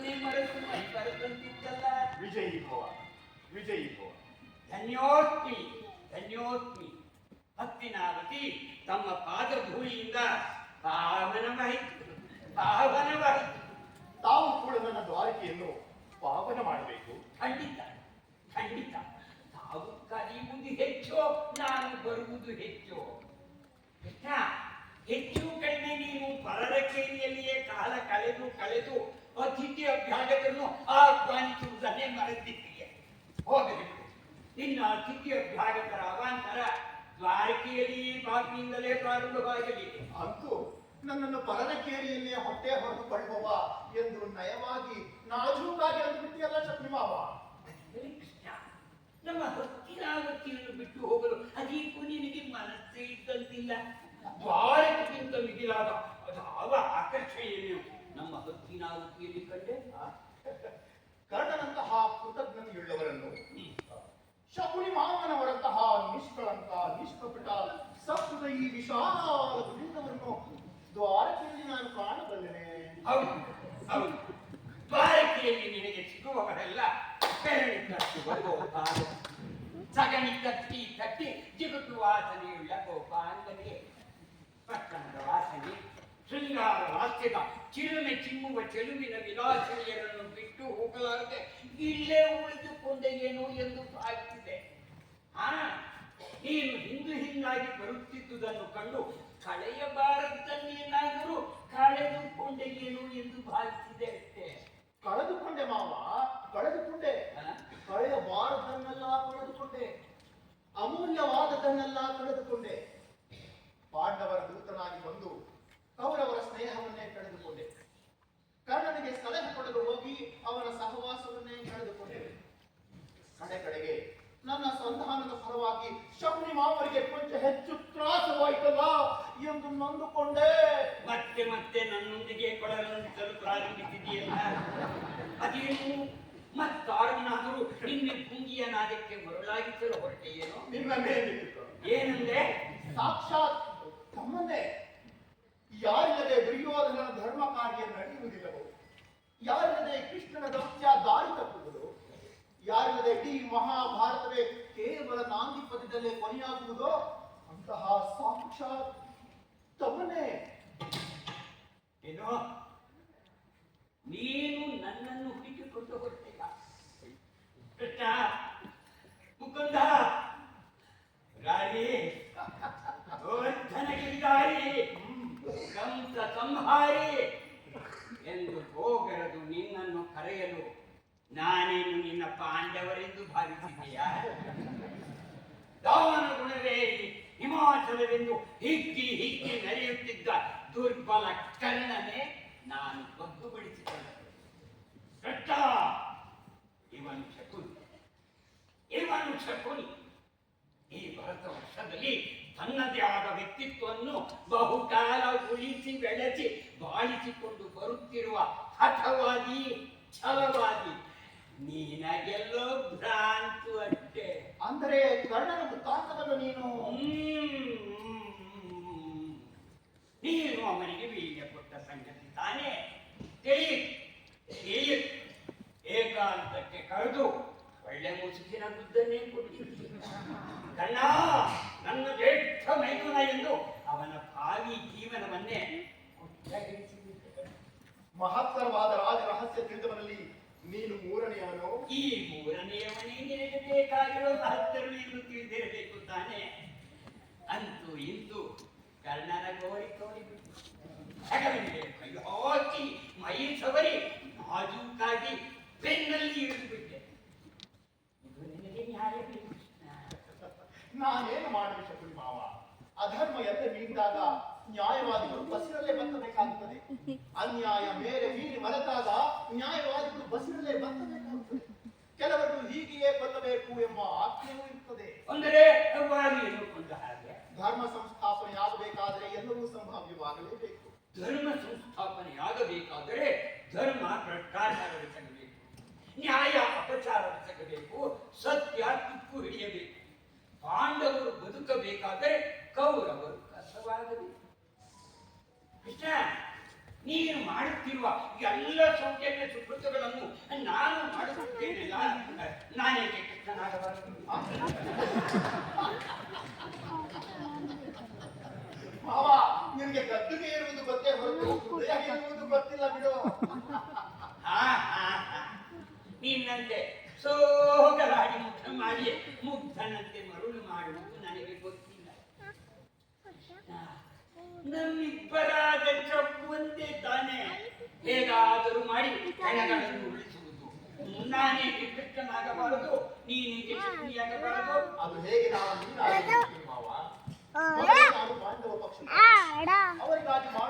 ಬರುವುದನ್ನೇ ಮರೆತು ಬರೆದಂತಿದ್ದಲ್ಲ ವಿಜಯೀ ಭವ ವಿಜಯಿ ಭವ ಧನ್ಯೋಸ್ಮಿ ಧನ್ಯೋಸ್ಮಿ. ಹತ್ತಿನಾವತಿ ತಮ್ಮ ಪಾದಧೂಳಿಯಿಂದ ಪಾವನವಾಯಿತು ಪಾವನವಾಯಿತು ತಾವು ಕೂಡ ನನ್ನ ದ್ವಾರಕೆಯನ್ನು ಪಾವನ ಮಾಡಬೇಕು. ಖಂಡಿತ ಖಂಡಿತ. ತಾವು ಕರೆಯುವುದು ಹೆಚ್ಚೋ ನಾನು ಬರುವುದು ಹೆಚ್ಚು. ಕೃಷ್ಣ ಹೆಚ್ಚು ಕಡಿಮೆ ನೀನು ಪರರಕೇರಿಯಲ್ಲಿಯೇ ಕಾಲ ಕಳೆದು ಕಳೆದು ಅತಿಥಿ ಅಭ್ಯಾಗತನ್ನು ಆಹ್ವಾನಿಸುವುದನ್ನೇ ಮರೆತಿದ್ದೀಯ. ಹೋಗಬೇಕು ಇನ್ನು ಅತಿಥಿ ಅಭ್ಯಾಗತರ ಅವಾಂತರ ದ್ವಾರಕೆಯಲ್ಲಿ ಬಾಕಿಯಿಂದಲೇ ಪ್ರಾರಂಭವಾಗಲಿ. ಅಂತೂ ನನ್ನನ್ನು ಪರದಕೇರಿಯಲ್ಲಿ ಹೊಟ್ಟೆ ಹೊರದುಕೊಳ್ಳುವ ಎಂದು ನಯವಾಗಿ ನಾಜೂಕಾಗಿ ಅಂದ್ಬಿಟ್ಟಿಯಲ್ಲ ಶಕ್ತಿ ನಮ್ಮ ಅದೇ ಕೃಷ್ಣ ನಮ್ಮ ಬಿಟ್ಟು ಹೋಗಲು ಅದಕ್ಕೂ ನಿನಗೆ ಮನಸ್ಸೇ ಇದ್ದಂತಿಲ್ಲ. ದ್ವಾರಕಕ್ಕಿಂತ ಮಿಗಿಲಾದ ಅದಾವ ಆಕರ್ಷಣೆಯನ್ನು ನಮ್ಮ ಹತ್ತಿನಾವತಿಯಲ್ಲಿ ಕಂಡೆ? ಕರ್ಣನಂತಹ ಕೃತಜ್ಞತೆಯುಳ್ಳವರನ್ನು. ಶಕುನಿ ಮಾವನವರಂತಹ ನಿಷ್ಕಳಂಕ ನಿಷ್ಕಪಟ ಸಪ್ತ ಈ ವಿಶಾಲ ವೃಂದವನ್ನು ದ್ವಾರಕೆಯಲ್ಲಿ ನಾನು ಕಾಣಬಲ್ಲೆನೆ. ಹೌದು ಹೌದು. ದ್ವಾರಕೆಯಲ್ಲಿ ನಿನಗೆ ಸಿಗುವವರೆಲ್ಲ ಬೆರಳಿ ಶೃಂಗಾರ ಚಿಲುಮೆ ಚಿಮ್ಮುವ ಚೆಲುವಿನ ವಿಲಾಸಿಯರನ್ನು ಬಿಟ್ಟು ಹೋಗಲಾರದೆ ಇಲ್ಲೇ ಉಳಿದುಕೊಂಡೆಯೇನೋ ಎಂದು ಭಾವಿಸಿದೆ ಆ ನೀನು ಹಿಂದು ಹಿಂದಾಗಿ ಬರುತ್ತಿದ್ದುದನ್ನು ಕಂಡು ಕಳೆಯಬಾರದ್ದನ್ನೇನಾದರೂ ಕಳೆದುಕೊಂಡೆ ಏನು ಎಂದು ಭಾವಿಸಿದೆ ಅಷ್ಟೇ. ಕಳೆದುಕೊಂಡೆ ಮಾವ ಕಳೆದುಕೊಂಡೆ? ಕಳೆಯಬಾರದನ್ನೆಲ್ಲ ಕಳೆದುಕೊಂಡೆ. ಅಮೂಲ್ಯವಾದದನ್ನೆಲ್ಲ ಕಳೆದುಕೊಂಡೆ. ಅವನ ಸಹವಾಸವನ್ನೇ ಕಳೆದುಕೊಂಡೆ ಕಡೆ ಕಡೆಗೆ ನನ್ನ ಸಂಧಾನದ ಫಲವಾಗಿ ಶಕುನಿ ಮಾವರಿಗೆ ಕೊಂಚ ಹೆಚ್ಚು ತ್ರಾಸವಾಯಿತಲ್ಲ ಎಂದು ನೊಂದುಕೊಂಡೆ. ಮತ್ತೆ ಮತ್ತೆ ನನ್ನೊಂದಿಗೆ ಕೊಡಲಂತಲು ಪ್ರಾರಂಭಿಸಿದೆಯಲ್ಲ ಅದೇನು? ಮತ್ತಾರನಾದರೂ ನಿನ್ನೆ ಕುಂಗಿಯ ನಾದಕ್ಕೆ ಮರುಳಾಗಿಸಲು ಹೊರಟೆಯೇನೋ ನಿನ್ನ ಮೇಲೆ ಏನಂದ್ರೆ ಸಾಕ್ಷಾತ್ ತಮ್ಮನ್ನೇ. ಯಾರಿಲ್ಲದೆ ದುರ್ಯೋಧನ ಧರ್ಮ ಕಾರ್ಯ ನಡೆಯುವುದಿಲ್ಲವೋ? ಇಡೀ ಮಹಾಭಾರತವೇ ಕೇವಲ ನಾಂದಿ ಪದ್ಯದಲ್ಲೇ ಕೊನೆಯಾಗುವುದೋ? ಅಂತಹ ಸಾಕ್ಷಾತ್ ತಮ್ಮನ್ನೇ ಏನೋ ನೀನು ನನ್ನನ್ನು ಹುಡುಕಿಕೊಂಡು ಹೊರಟಿಲ್ಲ ಕೃಷ್ಣ ಮುಕುಂದ ರಾಣಿ ಗೋವರ್ಧನಗಿರಿದಾರಿ ಕಂಸ ಸಂಹಾರಿ ಎಂದು ಹೋಗರದು ನಿನ್ನನ್ನು ಕರೆಯಲು ನಾನೇನು ನಿನ್ನ ಪಾಂಡವರೆಂದು ಭಾವಿಸಿದೆಯಾ ದಾವನ ಗುಣವೇ ಹಿಮಾಚಲವೆಂದು ಹಿಕ್ಕಿ ಹಿಕ್ಕಿ ನಡೆಯುತ್ತಿದ್ದ ದುರ್ಬಲ ಕರ್ಣನೆ ನಾನು ಬಗ್ಗುಪಡಿಸಿಕೊಂಡೆ ಕಟ್ಟ ಇವನು ಶಕುನಿ. ಇವನು ಶಕುನಿ. ಈ ಭರತ ವರ್ಷದಲ್ಲಿ ತನ್ನದೇ ಆದ ವ್ಯಕ್ತಿತ್ವವನ್ನು ಬಹುಕಾಲ ಉಳಿಸಿ ಬೆಳೆಸಿ ಬಾಳಿಸಿಕೊಂಡು ಬರುತ್ತಿರುವ ಹಠವಾದಿ ಛಲವಾದಿ ನಿನಗೆಲ್ಲೋ ಭ್ರಾಂತು ಅಷ್ಟೇ ಅಂದರೆ ಕರ್ಣನ ವೃತ್ತಾಂತವನ್ನು ನೀನು. ನೀನು ಅವನಿಗೆ ವೀಳ್ಯ ಕೊಟ್ಟ ಸಂಗತಿ ತಾನೇ. ತಿಳಿಯಿತು ತಿಳಿಯಿತು ಏಕಾಂತಕ್ಕೆ ಕಳೆದು ಒಳ್ಳೆ ಮುಸುಕಿನ ಬುದ್ಧನ್ನೇ ಕೊಟ್ಟಿದ್ದೆ ಕಣ್ಣ ನನ್ನ ಜ್ಯೇಷ್ಠ ಮೈದುನ ಎಂದು ಅವನ ಭಾವಿ ಜೀವನವನ್ನೇ ಕೊಟ್ಟಗಿರಿಸಿಬಿಟ್ಟೆ. ಮಹತ್ತರವಾದ ರಾಜ ರಹಸ್ಯ ತಿಳಿದವನಲ್ಲಿ ನೀನು ಮೂರನೆಯವನು ಈ ಮೂರನೆಯವನಿಗೆ ಬೇಕಾಗಿರೋ ಮಹತ್ತರು ಎಂದು ತಿಳಿದಿರಬೇಕು ತಾನೆ. ಅಂತೂ ಇಂತೂ ಕರ್ಣನ ಗೋರಿ ತೋರಿಬಿಟ್ಟು ಹಾಕಿ ಮೈ ಸವರಿ ನಾಜೂಕಾಗಿ ಬೆನ್ನಲ್ಲಿ ಇಳಿದು ಬಿಟ್ಟೆ ಇದು ನಿನಗೆ ನಾನೇನು ಮಾಡಬೇಕು ಮಾವ ಅಧರ್ಮ ಎಲ್ಲ ಮೀರಿದಾಗ ನ್ಯಾಯವಾದಿಗಳು ಬಸ್ಸಿನಲ್ಲೇ ಬತ್ತಬೇಕಾಗುತ್ತದೆ ಅನ್ಯಾಯ ಮೇಲೆ ಮೀರಿ ಮರೆತಾಗ ನ್ಯಾಯವಾದಿಗಳು ಬಸ್ಸಿನಲ್ಲೇ ಬರ್ತಬೇಕಾಗುತ್ತದೆ. ಕೆಲವರು ಹೀಗೆಯೇ ಕೊಲ್ಲಬೇಕು ಎಂಬ ಆಜ್ಞೆಯೂ ಇರ್ತದೆ. ಅಂದರೆ ಧರ್ಮ ಸಂಸ್ಥಾಪನೆ ಆಗಬೇಕಾದರೆ ಎಲ್ಲವೂ ಸಂಭಾವ್ಯವಾಗಲೇಬೇಕು. ಧರ್ಮ ಸಂಸ್ಥಾಪನೆ ಆಗಬೇಕಾದರೆ ಧರ್ಮ ಭ್ರಷ್ಟಾಚಾರವೆಸಗಬೇಕು ನ್ಯಾಯ ಅಪಚಾರವೆಸಗಬೇಕು. ಸತ್ಯ ತುಕ್ಕು ಹಿಡಿಯಬೇಕು ಪಾಂಡವರು ಬದುಕಬೇಕಾದರೆ ಕೌರವರು ನೀನು ಮಾಡುತ್ತಿರುವ ಎಲ್ಲ ಸೌಜನ್ಯ ಸುಕೃತಗಳನ್ನು ನಾನು ಮಾಡುತ್ತೇನೆ ನಾನೇಕೆ ಕೃಷ್ಣನಾಗಬಾರದು ನಿನಗೆ ಗದ್ದುಗೆ ಇರುವುದು ಗೊತ್ತೇ ಹೊರತು ಹೃದಯ ಇರುವುದು ಗೊತ್ತಿಲ್ಲ ಬಿಡು. ನಿನ್ನಂತೆ ಸೋಗಲಾಡಿ ಮುಖ ಮಾಡಿ ಮುಗ್ಧನಂತೆ ಮರುಳು ಮಾಡುವುದು ನನಗೆ ಗೊತ್ತಿಲ್ಲ. ನಮ್ಮಿಬ್ಬರಾದ ಚಪ್ಪು ಒಂದೇ ತಾನೇ. ಹೇಗಾದರೂ ಮಾಡಿ ಕಣಗಳನ್ನು ಉಳಿಸುವುದು. ನಾನೇ ಕೃಷ್ಣನಾಗಬಾರದು ನೀನು ಶಕ್ತಿಯಾಗಬಾರದು ಅದು ಹೇಗೆ ನಾವು ನೀನಾಗಿ ಮಾವ? ಮೊದಲು ನಾನು ಪಾಂಡವ ಪಕ್ಷ ಅವರಿಗಾಗಿ ಮಾಡುವ